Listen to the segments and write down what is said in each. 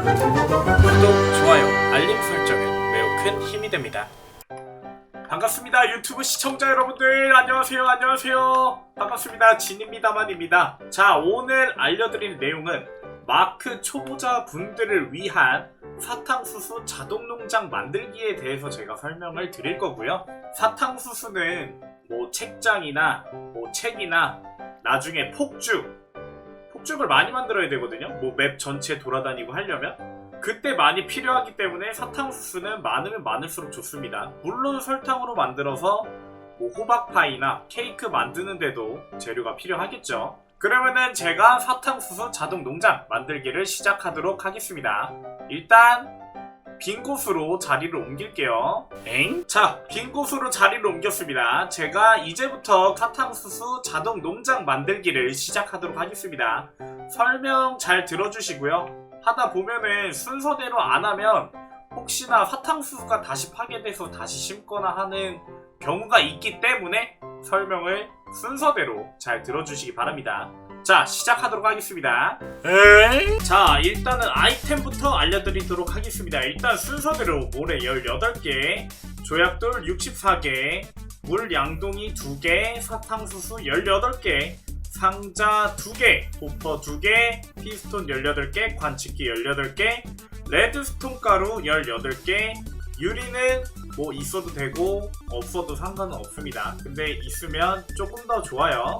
구독, 좋아요, 알림 설정은 매우 큰 힘이 됩니다. 반갑습니다. 유튜브 시청자 여러분들. 안녕하세요. 안녕하세요. 반갑습니다. 진입니다만입니다. 자, 오늘 알려드릴 내용은 마크 초보자 분들을 위한 사탕수수 자동농장 만들기에 대해서 제가 설명을 드릴 거고요. 사탕수수는 뭐 책장이나 뭐 책이나 나중에 폭죽, 폭죽을 많이 만들어야 되거든요. 뭐 맵 전체 돌아다니고 하려면. 그때 많이 필요하기 때문에 사탕수수는 많으면 많을수록 좋습니다. 물론 설탕으로 만들어서 뭐 호박파이나 케이크 만드는데도 재료가 필요하겠죠. 그러면은 제가 사탕수수 자동 농장 만들기를 시작하도록 하겠습니다. 일단 빈 곳으로 자리를 옮길게요. 엥? 자, 빈 곳으로 자리를 옮겼습니다. 제가 이제부터 사탕수수 자동 농장 만들기를 시작하도록 하겠습니다. 설명 잘 들어주시고요. 하다 보면은 순서대로 안 하면 혹시나 사탕수수가 다시 파괴돼서 다시 심거나 하는 경우가 있기 때문에 설명을 순서대로 잘 들어주시기 바랍니다. 자, 시작하도록 하겠습니다. 자, 일단은 아이템부터 알려드리도록 하겠습니다. 일단 순서대로 모래 18개, 조약돌 64개, 물 양동이 2개, 사탕수수 18개, 상자 2개, 호퍼 2개, 피스톤 18개, 관측기 18개, 레드스톤 가루 18개, 유리는 뭐 있어도 되고 없어도 상관은 없습니다. 근데 있으면 조금 더 좋아요.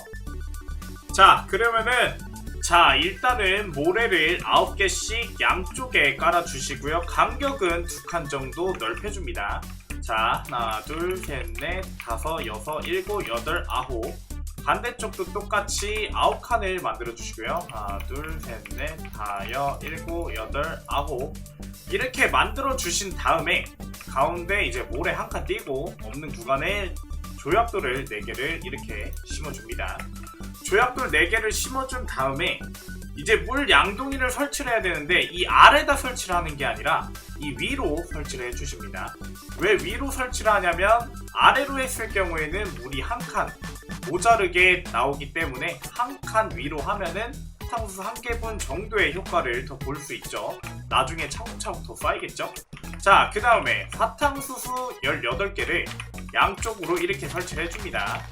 자, 그러면은 자, 일단은 모래를 9개씩 양쪽에 깔아주시고요. 간격은 두 칸 정도 넓혀줍니다. 자, 하나, 둘, 셋, 넷, 다섯, 여섯, 일곱, 여덟, 아홉. 반대쪽도 똑같이 아홉 칸을 만들어 주시고요. 하나, 둘, 셋, 넷, 다여, 일곱, 여덟, 아홉. 이렇게 만들어 주신 다음에 가운데 이제 모래 한 칸 띄고 없는 구간에 조약돌을 4개를 이렇게 심어줍니다. 조약돌 4개를 심어준 다음에 이제 물 양동이를 설치를 해야 되는데 이 아래다 설치를 하는 게 아니라 이 위로 설치를 해주십니다. 왜 위로 설치를 하냐면 아래로 했을 경우에는 물이 한 칸 모자르게 나오기 때문에 한 칸 위로 하면은 사탕수수 한 개분 정도의 효과를 더 볼 수 있죠. 나중에 차곡차곡 더 쌓이겠죠? 자, 그 다음에 사탕수수 18개를 양쪽으로 이렇게 설치를 해줍니다.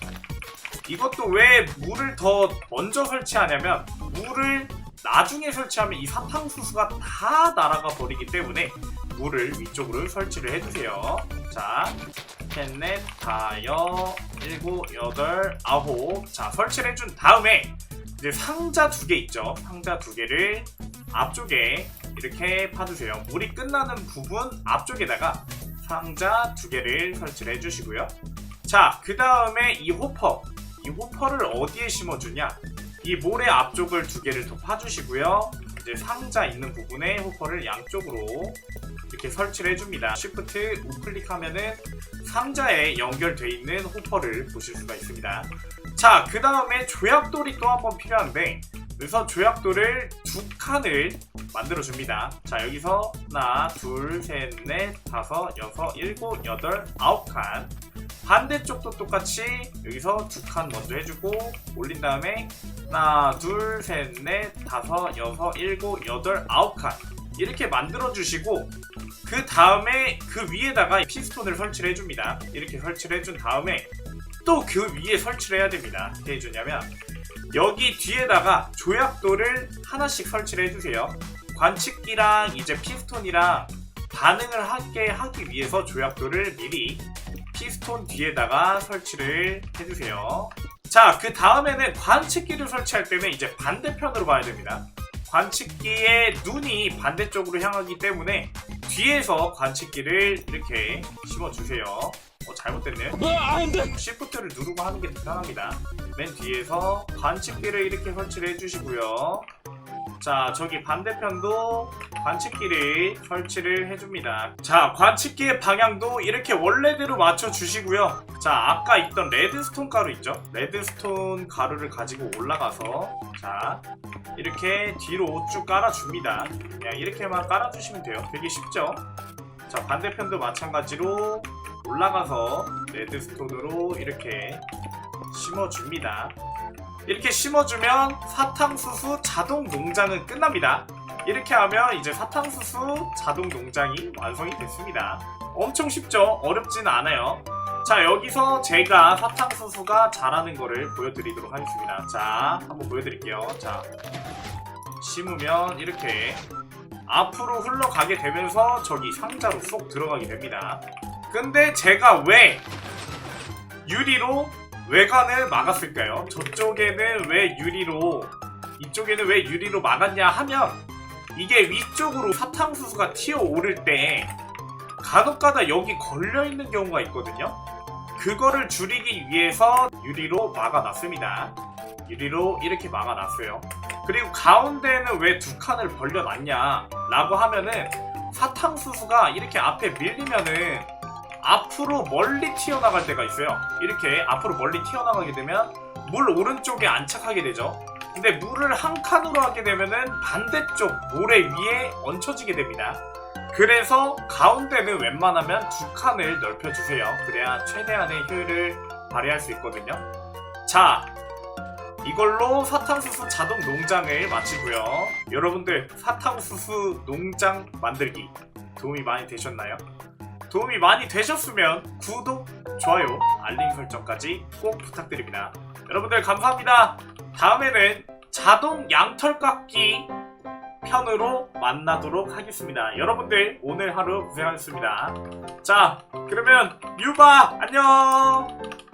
이것도 왜 물을 더 먼저 설치하냐면 물을 나중에 설치하면 이 사탕수수가 다 날아가 버리기 때문에 물을 위쪽으로 설치를 해주세요. 자, 셋, 넷, 다여, 일곱, 여덟, 아홉. 자, 설치를 해준 다음에 이제 상자 두 개 있죠. 상자 두 개를 앞쪽에 이렇게 파주세요. 물이 끝나는 부분 앞쪽에다가 상자 두 개를 설치를 해주시고요. 자, 그 다음에 이 호퍼. 이 호퍼를 어디에 심어주냐? 이 모래 앞쪽을 두 개를 더 파주시고요. 이제 상자 있는 부분에 호퍼를 양쪽으로 이렇게 설치를 해줍니다. Shift 우클릭하면은 상자에 연결돼 있는 호퍼를 보실 수가 있습니다. 자, 그 다음에 조약돌이 또 한 번 필요한데, 그래서 조약돌을 두 칸을 만들어줍니다. 자, 여기서 하나, 둘, 셋, 넷, 다섯, 여섯, 일곱, 여덟, 아홉 칸. 반대쪽도 똑같이 여기서 두 칸 먼저 해주고 올린 다음에 하나, 둘, 셋, 넷, 다섯, 여섯, 일곱, 여덟, 아홉 칸 이렇게 만들어 주시고 그 다음에 그 위에다가 피스톤을 설치를 해줍니다. 이렇게 설치를 해준 다음에 또 그 위에 설치를 해야 됩니다. 어떻게 해주냐면 여기 뒤에다가 조약돌을 하나씩 설치를 해주세요. 관측기랑 이제 피스톤이랑 반응을 하게 하기 위해서 조약돌을 미리 피스톤 뒤에다가 설치를 해주세요. 자, 그 다음에는 관측기를 설치할 때는 이제 반대편으로 봐야 됩니다. 관측기의 눈이 반대쪽으로 향하기 때문에 뒤에서 관측기를 이렇게 심어주세요. 어, 잘못됐네요. 시프트를 누르고 하는 게더 편합니다. 맨 뒤에서 관측기를 이렇게 설치를 해주시고요. 자, 저기 반대편도 관측기를 설치를 해줍니다. 자, 관측기의 방향도 이렇게 원래대로 맞춰주시고요. 자, 아까 있던 레드스톤 가루 있죠? 레드스톤 가루를 가지고 올라가서 자, 이렇게 뒤로 쭉 깔아줍니다. 그냥 이렇게만 깔아주시면 돼요. 되게 쉽죠? 자, 반대편도 마찬가지로 올라가서 레드스톤으로 이렇게 심어줍니다. 이렇게 심어주면 사탕수수 자동 농장은 끝납니다. 이렇게 하면 이제 사탕수수 자동 농장이 완성이 됐습니다. 엄청 쉽죠? 어렵진 않아요. 자, 여기서 제가 사탕수수가 자라는 거를 보여드리도록 하겠습니다. 자, 한번 보여드릴게요. 자, 심으면 이렇게 앞으로 흘러가게 되면서 저기 상자로 쏙 들어가게 됩니다. 근데 제가 왜 유리로 외관을 막았을까요? 저쪽에는 왜 유리로 이쪽에는 왜 유리로 막았냐 하면 이게 위쪽으로 사탕수수가 튀어오를 때 간혹가다 여기 걸려있는 경우가 있거든요. 그거를 줄이기 위해서 유리로 막아놨습니다. 유리로 이렇게 막아놨어요. 그리고 가운데는 왜 두 칸을 벌려놨냐 라고 하면은 사탕수수가 이렇게 앞에 밀리면은 앞으로 멀리 튀어나갈 때가 있어요. 이렇게 앞으로 멀리 튀어나가게 되면 물 오른쪽에 안착하게 되죠 근데 물을 한 칸으로 하게 되면은 반대쪽 모래 위에 얹혀지게 됩니다. 그래서 가운데는 웬만하면 두 칸을 넓혀주세요. 그래야 최대한의 효율을 발휘할 수 있거든요. 자, 이걸로 사탕수수 자동 농장을 마치고요. 여러분들 사탕수수 농장 만들기 도움이 많이 되셨나요? 도움이 많이 되셨으면 구독, 좋아요, 알림 설정까지 꼭 부탁드립니다. 여러분들 감사합니다. 다음에는 자동 양털 깎기 편으로 만나도록 하겠습니다. 여러분들 오늘 하루 고생하셨습니다. 자, 그러면 유바 안녕.